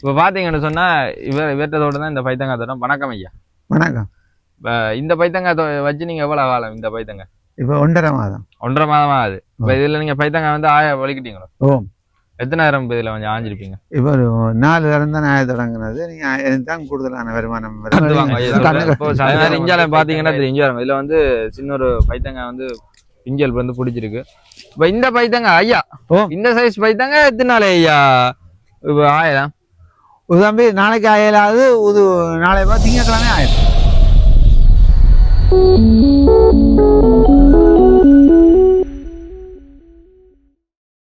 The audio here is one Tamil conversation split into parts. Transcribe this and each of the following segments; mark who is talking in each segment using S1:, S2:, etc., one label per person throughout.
S1: இப்போ பார்த்தீங்கன்னு சொன்னா இவர் இவர்கிட்ட தான் இந்த பைத்தங்காய் தோட்டம். வணக்கம் ஐயா.
S2: வணக்கம்.
S1: இப்போ இந்த பைத்தங்காய் வச்சு நீங்க எவ்வளவு காலம் இந்த பைத்தங்காய்?
S2: இப்போ ஒன்றரை மாதம்.
S1: ஒன்றரை மாதமா ஆகுது இப்போ இதுல நீங்க பைத்தங்காய் வந்து ஆய வலிக்கிட்டீங்களோ
S2: ஓம்
S1: எத்தனாயிரம் இப்போ இதுல கொஞ்சம் ஆஞ்சிருப்பீங்க?
S2: இப்போ ஒரு நாலு தரம் தான் நான் தொடங்கினது. நீங்கள் தான் கூடுதலான வருமானம்.
S1: இப்போ சில நேரம் இஞ்சால பாத்தீங்கன்னா தெரியும். இதுல வந்து சின்ன ஒரு பைத்தங்காய் வந்து பிஞ்சல் வந்து பிடிச்சிருக்கு. இப்போ இந்த பைத்தங்காய் ஐயா
S2: ஓ.
S1: இந்த சைஸ் பைத்தங்காய் எத்தனை நாள் ஐயா? இப்போ ஆயிரம்.
S2: இது தம்பி நாளைக்கு ஆயிலாவது இது நாளை பார்த்து திங்கக்கிழமை ஆயிடும்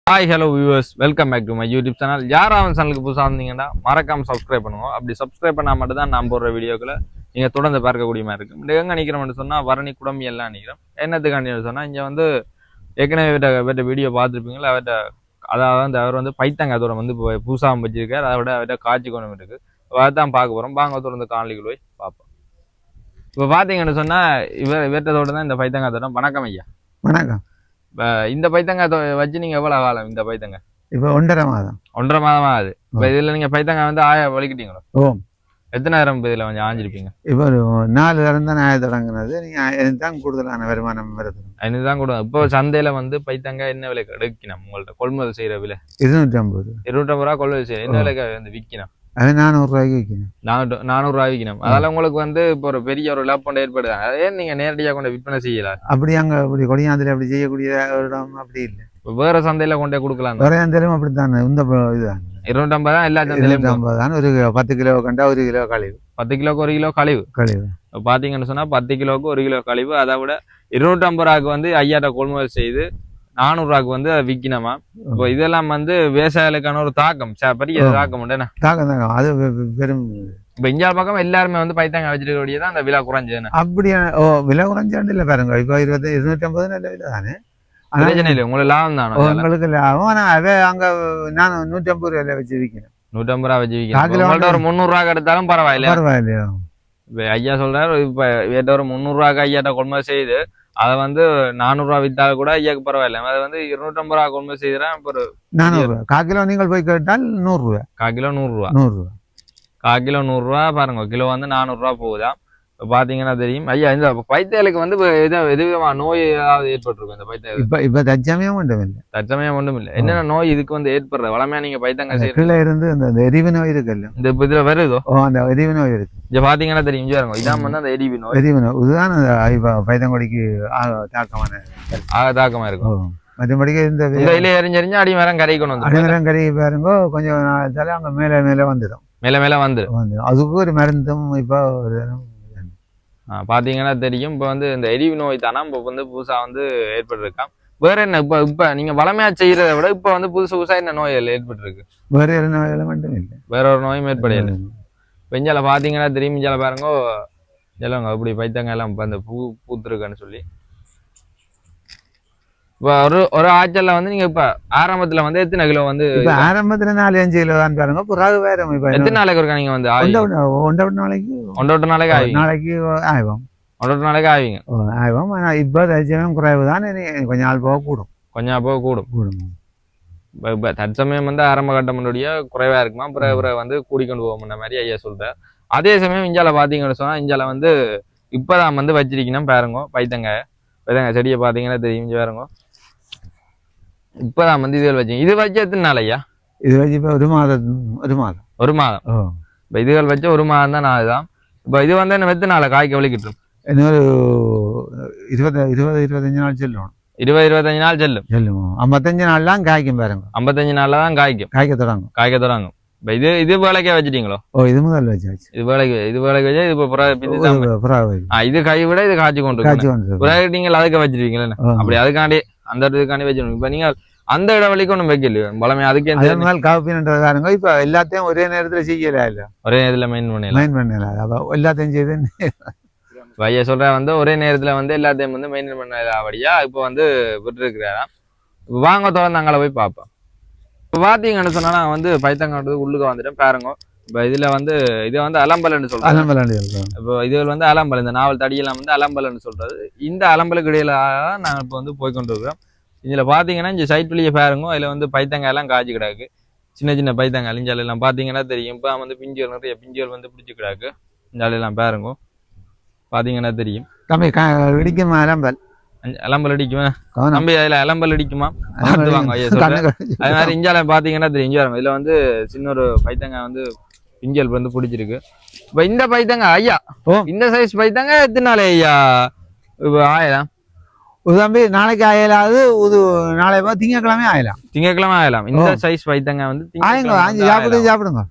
S1: hi hello viewers welcome back to my YouTube channel யார் அவன் சேனலுக்கு புதுசாக இருந்தீங்கன்னா மறக்காம சப்ஸ்கிரைப் பண்ணுவோம் அப்படி சப்ஸ்கிரைப் பண்ணால் மட்டும் தான் நான் போடுற வீடியோக்களை நீங்கள் தொடர்ந்து பார்க்கக்கூடிய மாதிரி இருக்கும். இந்த எங்கே நிற்கிறோம்னு சொன்னால் வரணி குடம்பி எல்லாம் நிற்கிறோம் என்னத்துக்காண்டி சொன்னால் இங்கே வந்து ஏற்கனவே இவர்கிட்ட வீடியோ பார்த்துருப்பீங்களா அவர்கிட்ட அதாவது வந்து அவர் வந்து பைத்தங்க தூரம் வந்து இப்போ புதுசாக வச்சிருக்காரு. அதை விட அவர்கிட்ட காட்சி கொண்டு இருக்கு. அதான் பார்க்க போகிறோம் வாங்க தொடர்ந்து காணொலிக்குள்ள போய் பார்ப்போம். இப்போ பார்த்தீங்கன்னு சொன்னால் இவர் இவர்கிட்ட தான் இந்த பைத்தங்காய் தோட்டம் வணக்கம் ஐயா.
S2: வணக்கம்.
S1: இந்த பைத்தங்காய் வச்சு நீங்கள் எவ்வளோ காலம் இந்த பைத்தங்காய்
S2: இப்போ ஒன்றரை மாதம்.
S1: ஒன்றரை மாதமா ஆகுது. இப்போ இதுல நீங்க பைத்தங்காய் வந்து ஆய வலிக்கிட்டீங்களோ?
S2: ஓம்.
S1: எத்தனாயிரம் இப்போ இதுல கொஞ்சம் ஆஞ்சிருப்பீங்க?
S2: இப்போ நாலு தரம் தான் நான் தொடங்கினது நீங்கள் எனக்கு தான் கூடுதலான வருமானம் வருது
S1: ஐநூறு தான் கொடுங்க இப்போ சந்தையில வந்து பைத்தங்காய் என்ன விலை கிடைக்கணும் உங்கள்ட்ட கொள்முதல் செய்யற விலை?
S2: இருநூற்றி ஐம்பது
S1: இருநூற்றம்பது ரூபா கொள்முதல் செய்யற. என்ன விலைக்கு வந்து விற்கணும்
S2: அது நானூறுரூவாய்க்கு விற்கணும்
S1: நானூறு நானூறு ரூபா விற்கணும் அதனால உங்களுக்கு வந்து இப்போ ஒரு பெரிய ஒரு இழப்பொண்டு ஏற்படுது. அதே நீங்க நேரடியா கொண்டு விற்பனை செய்யல?
S2: அப்படி அங்கே அப்படி கொடியாந்தில் அப்படி செய்யக்கூடிய ஒரு இடம் அப்படி இல்லை.
S1: வேற சந்தையில கொண்டே கொடுக்கலாம்
S2: கொடையாந்திலும் அப்படி தானே இந்த இதுதான்.
S1: இருநூற்றம்பது தான் எல்லா சந்தையிலும்
S2: தான் ஒரு கிலோ பத்து கிலோ கண்டா ஒரு கிலோ கழிவு.
S1: பத்து கிலோக்கு ஒரு கிலோ கழிவு.
S2: கழிவு.
S1: பார்த்தீங்கன்னு சொன்னா பத்து கிலோக்கு ஒரு கிலோ கழிவு. அதை விட இருநூற்றம்பது ரூபாய்க்கு வந்து ஐயாட்ட கொள்முதல் செய்து நானூறு ரூபாய்க்கு வந்து அதை விற்கணுமா இப்போ இதெல்லாம் வந்து விவசாயிகளுக்கான ஒரு தாக்கம். ச, பெரிய. தாக்கம் உண்டு என்ன?
S2: தாக்கம் தாக்கம் அது பெரும்
S1: இப்போ இந்தியா பக்கம் எல்லாருமே வந்து பைத்தாங்க வச்சிருக்கக்கூடிய தான் அந்த விழா குறைஞ்சதுன்னு.
S2: அப்படியா? ஓ விலை குறைஞ்சாண்டு இல்லை பாருங்க. இப்போ இருபத்தி இருநூற்றி ஐம்பது நல்ல விலை தானே
S1: பிரச்சனை இல்லை. உங்களுக்கு லாபம் தானே
S2: உங்களுக்கு லாபம். ஆனால் அவ அங்கே நான் நூற்றி ஐம்பது ரூபாயில வச்சு விற்கிறேன்
S1: நூற்றம்பது ரூபா வச்சு
S2: கிலோ
S1: உங்கள்ட்ட ஒரு முந்நூறு ரூபா எடுத்தாலும் பரவாயில்ல
S2: பரவாயில்லையோ?
S1: இப்போ ஐயா சொல்றாரு இப்போ ஏட்ட ஒரு முந்நூறு ரூபாய்க்கு ஐயாட்ட கொள்முதல் செய்து அதை வந்து நானூறுரூவா வித்தாலும் கூட ஐயாக்கு பரவாயில்ல. அதை வந்து இருநூற்றம்பது ரூபா கொள்முதல் செய்கிறேன் இப்போ ஒரு
S2: நானூறுரூவா. கால் கிலோ நீங்கள் போய் கேட்டால் நூறுரூவா.
S1: கால் கிலோ நூறுரூவா.
S2: நூறுரூவா.
S1: கால் கிலோ நூறுரூவா பாருங்க கிலோ வந்து நானூறுரூவா போகுதா? இப்போ பார்த்தீங்கன்னா தெரியும். ஐயா இந்த பைத்தியலுக்கு வந்து எது எது விதமான நோய் ஏதாவது ஏற்பட்டிருக்கும் இந்த பைத்தியம்
S2: இப்போ இப்போ தற்சமயம் ஒன்றும் இல்லை.
S1: தற்சமயம் ஒன்றும் இல்லை. என்னென்ன நோய் இதுக்கு வந்து ஏற்படுறது வளமையா நீங்க பைத்தங்க
S2: கீழே இருந்து இந்த எரிவு நோய் இருக்குல்ல.
S1: இந்த இப்போ இதுல வருதோ
S2: ஓ அந்த எரிவு நோய் இருக்கு.
S1: இங்க பாத்தீங்கன்னா தெரியும். பாருங்க. இதான் வந்து அந்த எரிவி நோய்.
S2: எரிவு நோய். இதுதான் அந்த இப்போ பைத்தங்கொடிக்கு தாக்கமான
S1: ஆக தாக்கமா இருக்கும்.
S2: மற்றபடிக்கு இந்த
S1: இந்த இலைய எரிஞ்செறிஞ்சு அடி மரம் கரை கொண்டு வந்து
S2: அடிமரம் கறி பாருங்க கொஞ்சம் நாளத்தால அங்கே மேலே மேலே வந்துடும்.
S1: மேல மேல வந்துரும்.
S2: வந்துடும். அதுக்கு ஒரு மருந்தும் இப்போ ஒரு
S1: ஆ, பாத்தீங்கன்னா தெரியும். இப்போ வந்து இந்த எரிவு நோய் தானா இப்போ வந்து புதுசா வந்து ஏற்பட்டிருக்காம். வேற என்ன இப்ப இப்ப நீங்க வளமையா செய்யறதை விட இப்ப வந்து புதுசு புதுசா என்ன நோய்கள் ஏற்பட்டிருக்கு?
S2: வேறு ஒரு நோய்கள் மட்டும் இல்லை.
S1: வேற ஒரு நோயும் ஏற்படையில இப்போ இஞ்சால பாத்தீங்கன்னா தெரியும் இஞ்சால பாருங்க இதில் அப்படி பைத்தங்க எல்லாம் இப்போ அந்த பூ பூத்துருக்குன்னு சொல்லி. இப்போ ஒரு ஒரு ஆச்சல்ல வந்து நீங்க இப்ப ஆரம்பத்துல வந்து எத்தனை கிலோ வந்து
S2: இப்போ ஆரம்பத்துல நாலு அஞ்சு கிலோ தான் பாருங்க. பிறகு வேற இப்போ
S1: எத்தனை நாளைக்கு ஒருக்கா நீங்க வந்து
S2: ஒன்றரை நாளைக்கு.
S1: ஒன்றரை நாளைக்கு ஆவிங்க?
S2: நாளைக்கு ஆகும்
S1: ஒன்றரை நாளைக்கு ஆவிங்க?
S2: ஆகும் ஆனால் இப்போ தற்சமயம் குறைவு தான். கொஞ்ச நாள் போக கூடும்.
S1: கொஞ்சம் போக கூடும்.
S2: கூடும்.
S1: இப்போ இப்போ தற்சமயம் வந்து ஆரம்ப கட்டமனுடைய குறைவா இருக்குமா? பிறகு பிறகு வந்து கூடிக்கொண்டு போகும்ன்ற மாதிரி ஐயா சொல்றார். அதே சமயம் இஞ்சால பாத்தீங்கன்னு சொன்னா இஞ்சால வந்து இப்பதான் வந்து வச்சிருக்கணும் பாருங்க பைத்தங்க பைத்தங்க செடியை பாத்தீங்கன்னா தெரியும் பாருங்க. இப்பதான் வந்து இதுகள் வச்சீங்க இது வச்சு எத்தனை நாள் ஐயா?
S2: இது வச்சு இப்போ ஒரு மாதம் ஒரு மாதம்.
S1: ஒரு மாதம்? இப்போ இதுகள் வச்சு ஒரு மாதம் தான் அதுதான் இப்போ இது வந்து என்ன எத்தனை நாள் காய்க்க வலிக்கிட்டு
S2: இன்னொரு இருபது இருபது இருபத்தஞ்சு நாள் செல்லும்.
S1: இருபது இருபத்தஞ்சு நாள் செல்லும்.
S2: செல்லுமோ. ஐம்பத்தஞ்சு நாள்லாம் காய்க்கும் பாருங்க.
S1: ஐம்பத்தஞ்சு நாள்ல தான் காய்க்கும்.
S2: காய்க்க தொடங்கும்.
S1: காய்க்க தொடங்கும். இப்போ இது இது வேலைக்கே வச்சிட்டீங்களோ?
S2: ஓ இது முதல் வச்சாச்சு.
S1: இது வேலைக்கு இது வேலைக்கு வச்சா இது இப்போ தான்
S2: வச்சு.
S1: ஆ, இது கை விட இது காய்ச்சி கொண்டு
S2: காய்ச்சி வந்து
S1: புறாக்கு நீங்கள் அதுக்கு வச்சிருக்கீங்களே. அப்படி அதுக்காண்டி அந்த இதுக்காண்டி வச்சிருக்கணும். இப்போ நீங்க அந்த இடைவெளிக்கு ஒன்றும் வைக்கலையோ. பலமே அதுக்கே
S2: அதே
S1: தெரிஞ்சு
S2: மாதிரி காப்பின்றது பாருங்க இப்போ எல்லாத்தையும் ஒரே நேரத்தில் செய்யல இல்ல?
S1: ஒரே இதுல மெயின் பண்ணல.
S2: மைண்ட் பண்ணல. அப்போ எல்லாத்தையும் செய்து
S1: ஐயா சொல்ற வந்து ஒரே நேரத்துல வந்து எல்லாத்தையும் வந்து மெயின்டைன் பண்ண அப்படியா? இப்போ வந்து விட்டுருக்கிறாராம் இப்போ வாங்க தொடர்ந்து அங்கே போய் பார்ப்போம் இப்போ பார்த்தீங்கன்னு சொன்னா நான் வந்து பைத்தங்காட்டு உள்ளுக்கு வந்துட்டேன் பாருங்க. இப்போ இதுல வந்து இது வந்து அலம்பலன்னு சொல்றாங்க.
S2: அதெல்லாம் விளையாண்டு இருக்கோம்
S1: இப்போ இது வந்து அலம்பல் இந்த நாவல் தடியெல்லாம் வந்து அலம்பல்னு சொல்றது. இந்த அலம்பலுக்கு இடையில தான் நாங்கள் இப்போ வந்து போய் கொண்டு இருக்கிறோம் இதுல பாத்தீங்கன்னா இந்த சைட் வழியை பாருங்க அதுல வந்து பைத்தங்காய் எல்லாம் காய்ச்சி கிடக்கு. சின்ன சின்ன பைத்தங்க அழிஞ்சால எல்லாம் பாத்தீங்கன்னா தெரியும். இப்போ வந்து பிஞ்சுகள் நிறைய பிஞ்சுகள் வந்து பிடிச்சி கிடாக்கு. இஞ்சால எல்லாம் பாருங்க பாத்தீங்கன்னா தெரியும்.
S2: தம்பி இடிக்குமா அலம்பல்?
S1: அலம்பல் அடிக்குமா தம்பி அதுல அலம்பல் அடிக்குமா பார்த்து வாங்க ஐயா. அது மாதிரி இஞ்சால பாத்தீங்கன்னா தெரியும். இங்க பாருங்க. இதுல வந்து சின்ன ஒரு பைத்தங்க வந்து பிஞ்சல் வந்து பிடிச்சிருக்கு. இப்ப இந்த பைத்தங்க ஐயா. இந்த சைஸ் பைத்தங்க எத்தனை நாள் ஐயா? இப்ப ஆயிரம்.
S2: தம்பி நாளைக்கு ஆயலாது இது நாளை திங்கக்கிழமை ஆயலாம்.
S1: திங்கக்கிழமை ஆயலாம். இந்த. சைஸ் பைத்தங்க வந்து
S2: ஆயுங்க
S1: திங்கட்கிழமை
S2: ஆஞ்சு
S1: வந்து
S2: சாப்பிடு
S1: ஆயலாம்.
S2: சாப்பிடுங்க.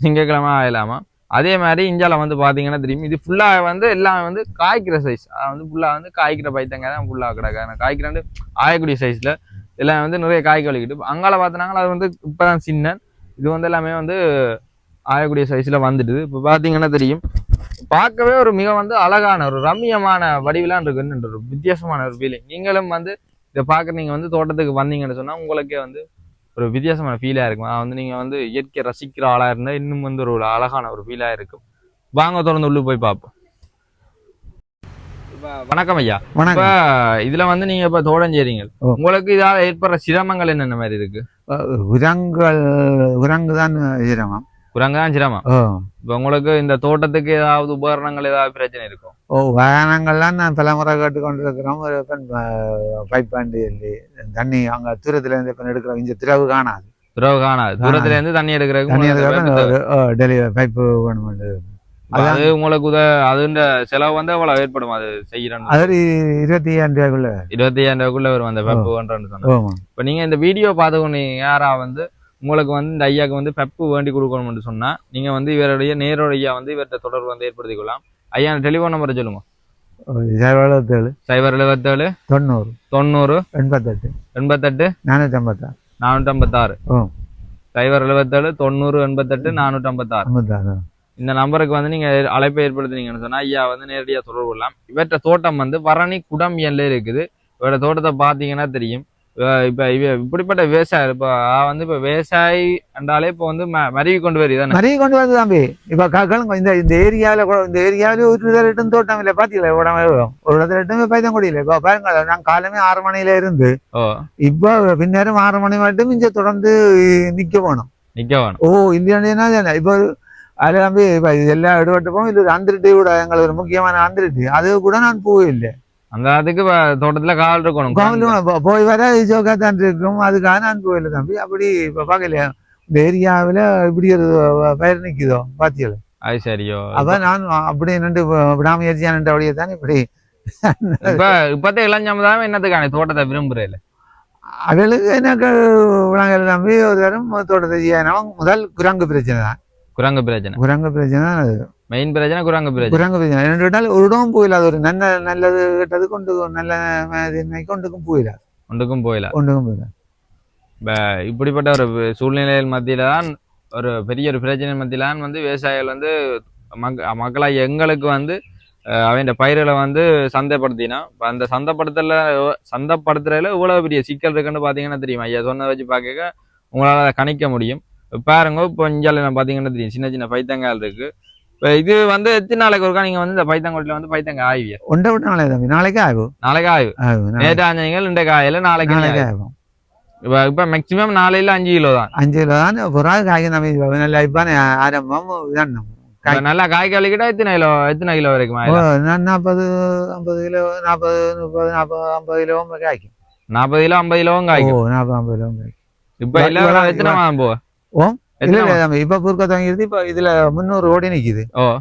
S1: திங்கக்கிழமை ஆயலாமா? அதே மாதிரி இஞ்சால வந்து பாத்தீங்கன்னா தெரியும் இது ஃபுல்லா வந்து எல்லாம் வந்து காய்க்கிற சைஸ் வந்து ஃபுல்லா வந்து காய்க்கிற பைத்தங்க தான் ஃபுல்லா கிடக்கு காய்க்கிறாண்டு ஆயக்கூடிய சைஸ்ல எல்லாம் வந்து நிறைய காய்க்க வலிக்கிட்டு அங்கால பார்த்தனாங்களா அது வந்து இப்பதான் சின்ன. இது வந்து எல்லாமே வந்து ஆயக்கூடிய சைஸ்ல வந்துடுது. இப்போ பாத்தீங்கன்னா தெரியும். பார்க்கவே ஒரு மிக வந்து அழகான ஒரு ரம்மியமான வடிவிலாம் இருக்குன்னு ஒரு வித்தியாசமான ஒரு ஃபீலிங் நீங்களும் வந்து இதை பார்க்க நீங்க வந்து தோட்டத்துக்கு வந்தீங்கன்னு சொன்னா உங்களுக்கே வந்து ஒரு வித்தியாசமான ஃபீலாக இருக்கும். அது வந்து நீங்கள் வந்து இயற்கை ரசிக்கிற ஆளாக இருந்தால் இன்னும் வந்து ஒரு அழகான ஒரு ஃபீலாக இருக்கும். வாங்க தொடர்ந்து உள்ளே போய் பார்ப்போம். வணக்கம் ஐயா. இப்ப
S2: வணக்கம்
S1: இதுல வந்து நீங்க இப்ப தோட்டஞ்சேரிங்க
S2: ஓ.
S1: உங்களுக்கு இதால ஏற்படுற சிரமங்கள் என்னென்ன மாதிரி இருக்கு?
S2: உரங்கள் உரங்கு தான் சிரமம் ஓ
S1: இப்ப உங்களுக்கு இந்த தோட்டத்துக்கு ஏதாவது உபகரணங்கள் ஏதாவது பிரச்சனை இருக்கும்
S2: ஓ வாகனங்கள்லாம் நான் பல முறை கேட்டுக்கொண்டிருக்கிறோம். ஒரு பைப் வண்டி இல்லை தண்ணி அங்கே தூரத்துல இருந்து இப்போ எடுக்கிறோம் இங்கே திரவு காணாது.
S1: துறவு காணாது. தூரத்துல இருந்து தண்ணி
S2: தண்ணி
S1: எடுக்கிறதுக்கு
S2: டெலிவரி பைப்பு வேணும்
S1: அது உங்களுக்கு உத அதுன்ற செலவு வந்து எவ்வளவு ஏற்படும் அது செய்யறன்னு?
S2: அது இருபத்தி ஐயாயிரம் ரூபாய்க்குள்ள.
S1: இருபத்தி ஐயாயிரம் ரூபாய்க்குள்ள வரும் அந்த பெப்பு பண்றேன்னு சொன்னா
S2: ஆமாம்
S1: இப்ப நீங்க இந்த வீடியோ பார்த்துக்கொண்டு யாரா வந்து உங்களுக்கு வந்து இந்த ஐயாக்கு வந்து பெப்பு வேண்டி கொடுக்கணும்னு சொன்னா நீங்க வந்து இவருடைய நேரடியா வந்து இவர்கிட்ட தொடர்பு வந்து ஏற்படுத்திக் கொள்ளலாம் ஐயா டெலிஃபோன் நம்பரை சொல்லுங்க.
S2: எழுபத்தேழு.
S1: சைபர் எழுபத்தேழு.
S2: தொண்ணூறு.
S1: தொண்ணூறு.
S2: எண்பத்தெட்டு.
S1: எண்பத்தெட்டு.
S2: நானூற்றி ஐம்பத்தாறு
S1: நானூற்றி ஐம்பத்தாறு சைபர் எழுபத்தேழு தொண்ணூறு எண்பத்தெட்டு நானூற்றி ஐம்பத்தாறு
S2: ஐம்பத்தாறு
S1: இந்த நம்பருக்கு வந்து நீங்க அழைப்பை ஏற்படுத்தினீங்கன்னு சொன்னா ஐயா வந்து நேரடியா தொடர்பு கொள்ளலாம். இவற்ற தோட்டம் வந்து பரணி குடம்பியல்ல இருக்குது. இவரோட தோட்டத்தை பாத்தீங்கன்னா தெரியும். இப்ப இப்படிப்பட்ட விவசாயி இப்ப வந்து இப்ப விவசாயி என்றாலே இப்ப வந்து மருவி கொண்டு வருது
S2: நிறைய கொண்டு வந்து தம்பி. இப்போ கேளுங்க இந்த இந்த ஏரியாவில் கூட இந்த ஏரியாவில் ஒரு இடத்துல தோட்டம் இல்லை பார்த்தீங்களா உடம்பு ஒரு இடத்துல இடமே பைத்தங்குடி இல்லை இப்போ பாருங்க நான் காலமே ஆறு மணியில இருந்து இப்போ பின்னேரம் ஆறு மணி மட்டும் இங்கே தொடர்ந்து நிற்க போகணும்.
S1: நிக்க வேணும்.
S2: ஓ இல்லைன்னா இப்போ அது தம்பி இப்போ எல்லாம் எடுபட்டுப்போம் இது ஒரு அந்திரிட்டி கூட எங்களுக்கு ஒரு முக்கியமான அந்திரிட்டி அது கூட நான் போயில்லை
S1: அந்த அதுக்கு தோட்டத்துல கால் இருக்கணும்.
S2: கோவிலும் போ- போய் வர ஜோக்கா தான் இருக்கும். அதுக்காக நான் போயில்லை தம்பி அப்படி இப்போ பார்க்கலையா? இந்த ஏரியாவில் இப்படி ஒரு பயிர் நிற்குதோ பார்த்தீங்களா
S1: அது சரியோ.
S2: அப்ப நான் அப்படி நின்று விடாமுயற்சியா நின்ற வழியை தான் இப்படி?
S1: இப்ப இப்பத்த இளஞ்சமதாம என்னத்துக்கான தோட்டத்தை விரும்புறேன்
S2: அவளுக்கு எனக்கு விலங்குகள் நம்பி ஒரு தரம் தோட்டத்தை செய்யணும் முதல் குரங்கு பிரச்சனை தான்.
S1: குரங்கு பிரச்சனை.
S2: குரங்கு பிரச்சனை தான் அது.
S1: மெயின் பிரச்சனை குரங்கு பிரச்சனை
S2: குரங்கு பிரச்சனை ரெண்டு ஒரு இடமும் போயில அது ஒரு நல்ல நல்லது கெட்டது கொண்டு நல்ல கொண்டுக்கும் போயில
S1: ஒன்றுக்கும் போயில
S2: கொண்டுக்கும் போயில
S1: இப்ப இப்படிப்பட்ட ஒரு சூழ்நிலைகள் மத்தியில தான் ஒரு பெரிய ஒரு பிரச்சனை மத்தியில தான் வந்து விவசாயிகள் வந்து மக் மக்களாக எங்களுக்கு வந்து அவன் பயிர்களை வந்து சந்தைப்படுத்தினா இப்ப அந்த சந்தைப்படுத்தல சந்தைப்படுத்துறதுல இவ்வளவு பெரிய சிக்கல் இருக்குன்னு பாத்தீங்கன்னா தெரியும்? ஐயா சொன்னதை வச்சு பார்க்க உங்களால கணிக்க முடியும். பாருங்க இப்போ இஞ்சால பாத்தீங்கன்னா தெரியும்? சின்ன சின்ன பைத்தங்கால் இருக்கு. இப்ப இது வந்து எத்தனை நாளைக்கு ஒருக்கா நீங்க வந்து இந்த பைத்தங்கோட்டில வந்து பைத்தங்க ஆய்விய
S2: ஒன்றை விட்டு நாளே தம்பி நாளைக்கு ஆகும்
S1: நாளைக்கு ஆய்வு
S2: ஆகும் நாளைக்கு-
S1: நேற்று ஆஞ்சீங்க இந்த காயில நாளைக்கு
S2: நாளைக்கு
S1: ஆய்வு.
S2: ஆகும்
S1: இப்ப இப்ப மேக்சிமம் நாளையில அஞ்சு கிலோ தான்
S2: அஞ்சு கிலோ தான் புறாக காய்க்கு நம்ம நல்ல இப்பான ஆரம்பம் இதான்
S1: இப்ப நல்லா காய் கழிக்கிட்டா எத்தனை கிலோ எத்தனை கிலோ வரைக்கும்
S2: ஓ,
S1: ஆயிடும்
S2: நான் நாற்பது ஐம்பது கிலோ நாற்பது முப்பது நாற்பது ஐம்பது கிலோ காய்க்கும்
S1: நாற்பது கிலோ ஐம்பது கிலோவும்
S2: ஓ
S1: காய்க்கும்
S2: நாற்பது ஐம்பது கிலோ காய்க்கும்
S1: இப்ப
S2: இவ-
S1: இல்ல
S2: இவ-
S1: எத்தனை
S2: இவ-
S1: மாதம் போவ
S2: ஓ?
S1: எத்தனை
S2: இல்ல இப்ப புர்க்க தொடங்கிடுது இப்ப இதுல முந்நூறு ஓடி நிக்குது.
S1: ஓ.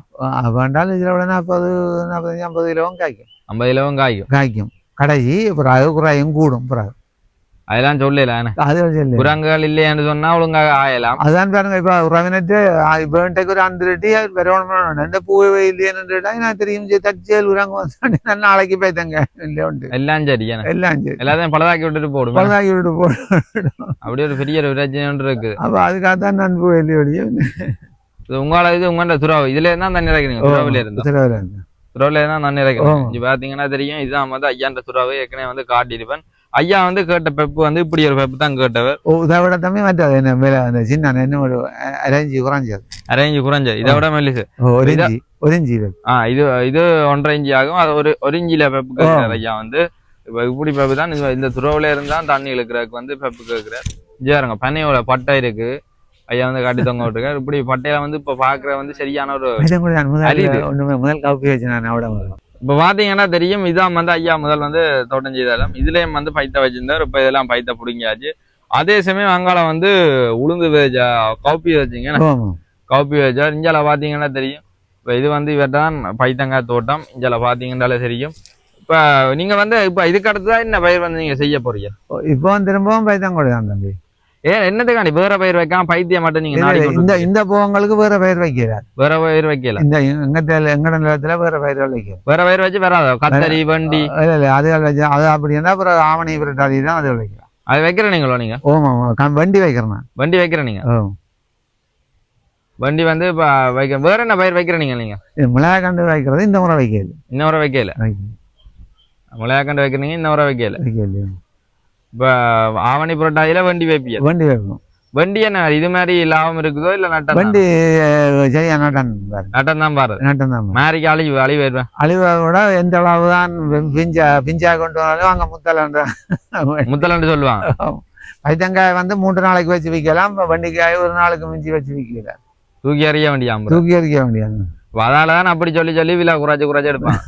S2: வேண்டாலும் இதுல விட நாற்பது நாற்பத்தஞ்சு ஐம்பது கிலோவும் காய்க்கும்.
S1: ஐம்பது கிலோவும் காய்க்கும்.
S2: காய்க்கும். கடைசி அது குறையும் கூடும் பிறகு
S1: அதெல்லாம் சொல்லல
S2: அது சொல்லு
S1: குரங்குகள் இல்லையான்னு சொன்னா ஒழுங்காக ஆயலாம்.
S2: அதான் பாருங்க இப்ப உறவினட்டு என்கிட்ட ஒரு அந்த ரெட்டி வரணும் இந்த பூவை இல்லையேன்னுட்டா நான் தெரியும் தச்சியல் உரங்க வந்து நான் நாளைக்கு போய்த்தங்க இல்லை உண்டு
S1: எல்லாம் சரி
S2: எல்லாம் சரி
S1: எல்லாத்தையும் பழுதாக்கி விட்டுட்டு போடும்
S2: பழுதாக்கி விட்டு போ
S1: அப்படி ஒரு பெரிய பிரச்சனை இருக்குது
S2: அப்ப அதுக்காக தான் நான் ஒழிய
S1: இது உங்களோட இது உங்களோட துறவு இதுல இருந்தா தண்ணி இறக்குறீங்க துறவுல இருந்தா
S2: உத்தரவுல இருந்து.
S1: துறவுல இருந்தா
S2: ஆமா.
S1: இங்க பாத்தீங்கன்னா தெரியும் இதுதான் வந்து ஐயான்ற துறவு ஏற்கனவே வந்து காட்டியிருப்பேன் ஐயா வந்து கேட்ட பெப்பு வந்து இப்படி ஒரு பெப்பு தான் கேட்டவர்.
S2: ஓ இதை விட தம்பி மற்றது என்ன மேல அந்த சின்ன என்ன ஒரு அரேஞ்சி குறைஞ்சது.
S1: அரேஞ்சு குறைஞ்ச இதை விட மெல்லிசு.
S2: ஒரு இஞ்சி ஒரு இஞ்சி.
S1: ஆ இது இது ஒன்றரை இஞ்சி ஆகும். அது ஒரு ஒரு இஞ்சில பெப்பு கேட்கிறார் ஐயா வந்து. இப்ப இப்படி பெப்பு தான் இந்த- துறவுல இருந்தா தண்ணி இழுக்கிறதுக்கு வந்து பெப்பு கேட்கிறார். பாருங்க பனையோட பட்டை இருக்கு. ஐயா வந்து காட்டி தொங்க விட்டுருக்காரு. இப்படி பட்டையில வந்து இப்ப பாக்குற வந்து சரியான ஒரு
S2: முதல் காப்பி வச்சு நான் அவிட வரும்.
S1: இப்ப பாத்தீங்கன்னா தெரியும்? இதான் வந்து ஐயா முதல் வந்து தோட்டம் செய்தாலும் இதுலயும் வந்து பைத்த வச்சிருந்தார். இப்ப இதெல்லாம் பைத்த புடுங்கியாச்சு. அதே சமயம் அங்கால வந்து உளுந்து வேஜா காப்பி வச்சிங்க. காப்பி வச்சா இஞ்சால பாத்தீங்கன்னா தெரியும்? இப்ப இது வந்து இவர் தான் பைத்தங்காய் தோட்டம். இஞ்சால பாத்தீங்கன்னாலே தெரியும். இப்ப நீங்க வந்து இப்ப இதுக்கு அடுத்ததான் என்ன பயிர் வந்து நீங்க செய்ய போறீங்க?
S2: இப்போ திரும்பவும் பைத்தம் கொடி தான் தம்பி.
S1: ஏன் என்னத்துக்காண்டி? வேற பயிர் வைக்காம பைத்தியம் மட்டும் நீங்க கொண்டு
S2: இந்த? இந்த பூவங்களுக்கு வேற பயிர் வைக்கிறார்.
S1: வேற பயிர் வைக்கல.
S2: இந்த எங்க எங்கட நிலத்துல வேற பயிர்கள் வைக்கிறார்.
S1: வேற பயிர் வச்சு வராதோ கத்தரி வண்டி.
S2: இல்ல இல்ல அது வச்சு அது அப்படி இருந்தா அப்புறம் ஆவணி விரட்டாதி தான் அது வைக்கிறோம்
S1: அது வைக்கிற நீங்களோ நீங்க?
S2: ஓமா வண்டி வைக்கிறேன்.
S1: வண்டி வைக்கிற நீங்க? வண்டி வந்து இப்ப வைக்க வேற என்ன பயிர் வைக்கிற நீங்க நீங்க?
S2: மிளகாய் வைக்கிறது இந்த முறை வைக்கிறது
S1: இன்னொரு வைக்கல. மிளகாக்கண்டு வைக்கிறீங்க இன்னொரு வைக்கல.
S2: வைக்கல
S1: இப்ப ஆவணி புரட்டாதியில வண்டி வைப்பிய?
S2: வண்டி வைப்போம்.
S1: வண்டி என்ன இது மாதிரி லாபம் இருக்குதோ இல்ல நட்டம்
S2: வண்டி சரியா நட்டம் பாரு.
S1: நட்டம் தான் பாரு.
S2: நட்டம் தான்
S1: மாரிக்கு அழிவு அழிவு
S2: அழிவை விட எந்த அளவு தான் பிஞ்சா பிஞ்சா கொண்டு வந்தாலும் அங்க முத்தலன்ற
S1: முத்தலண்டு சொல்லுவாங்க.
S2: பைத்தங்காய் வந்து மூன்று நாளைக்கு வச்சு விற்கலாம் வண்டிக்காய் ஒரு நாளுக்கு மிஞ்சி வச்சு விற்கல
S1: தூக்கி அறிய வேண்டிய
S2: தூக்கி எறிக்க வேண்டியது
S1: அதனாலதான் அப்படி சொல்லி சொல்லி விழா குறைச்சு குறைச்சு எடுப்பான்.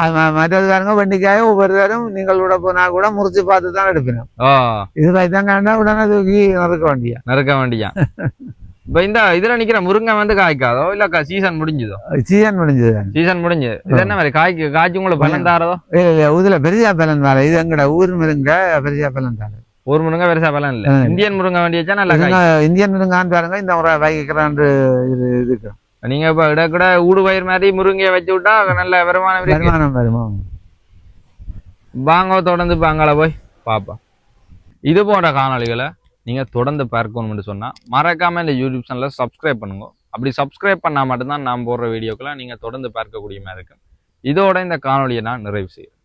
S2: அது மற்றது பாருங்க வண்டிக்காய் ஒவ்வொரு தரம் நீங்கள் விட போனா கூட முறிச்சு பார்த்து தான் எடுப்பினோம் இது பைத்தங்காய்னா உடனே தூக்கி நறுக்க வேண்டிய.
S1: நறுக்க வேண்டியான் இப்ப இந்த இதுல நிக்கிற முருங்கை வந்து காய்க்காதோ? இல்ல சீசன் முடிஞ்சுதோ?
S2: சீசன் முடிஞ்சது.
S1: சீசன் முடிஞ்சு இது என்ன மாதிரி? காய்க்கு காய்ச்சி உங்களுக்கு பலன் தாரதோ?
S2: இல்ல இல்ல இதுல பெரியா பலன் வேற இது எங்கட ஊர் மிருங்க பெரியா பலன் தாரு
S1: ஒரு முருங்கை பெருசா பலன் இல்ல. இந்தியன் முருங்கை வண்டியா நல்லா
S2: இந்தியன் மிருங்கான்னு பாருங்க இந்த முறை வைக்கிறான் இது இதுக்கு
S1: நீங்க இப்ப இட கூட ஊடு பயிர் மாதிரி முருங்கையை வச்சு விட்டா நல்ல வருமானம்
S2: வருமானம் வருமா.
S1: வாங்க தொடர்ந்து இப்ப அங்கால போய் பார்ப்போம் இது போன்ற காணொளிகளை நீங்க தொடர்ந்து பார்க்கணும்னு சொன்னா மறக்காம இந்த யூடியூப் சேனலை சப்ஸ்கிரைப் பண்ணுங்க. அப்படி சப்ஸ்கிரைப் பண்ணா மட்டும்தான் நான் போடுற வீடியோக்களை நீங்க தொடர்ந்து பார்க்கக்கூடிய மாதிரி இருக்கும். இதோட இந்த காணொளியை நான் நிறைவு செய்கிறேன்.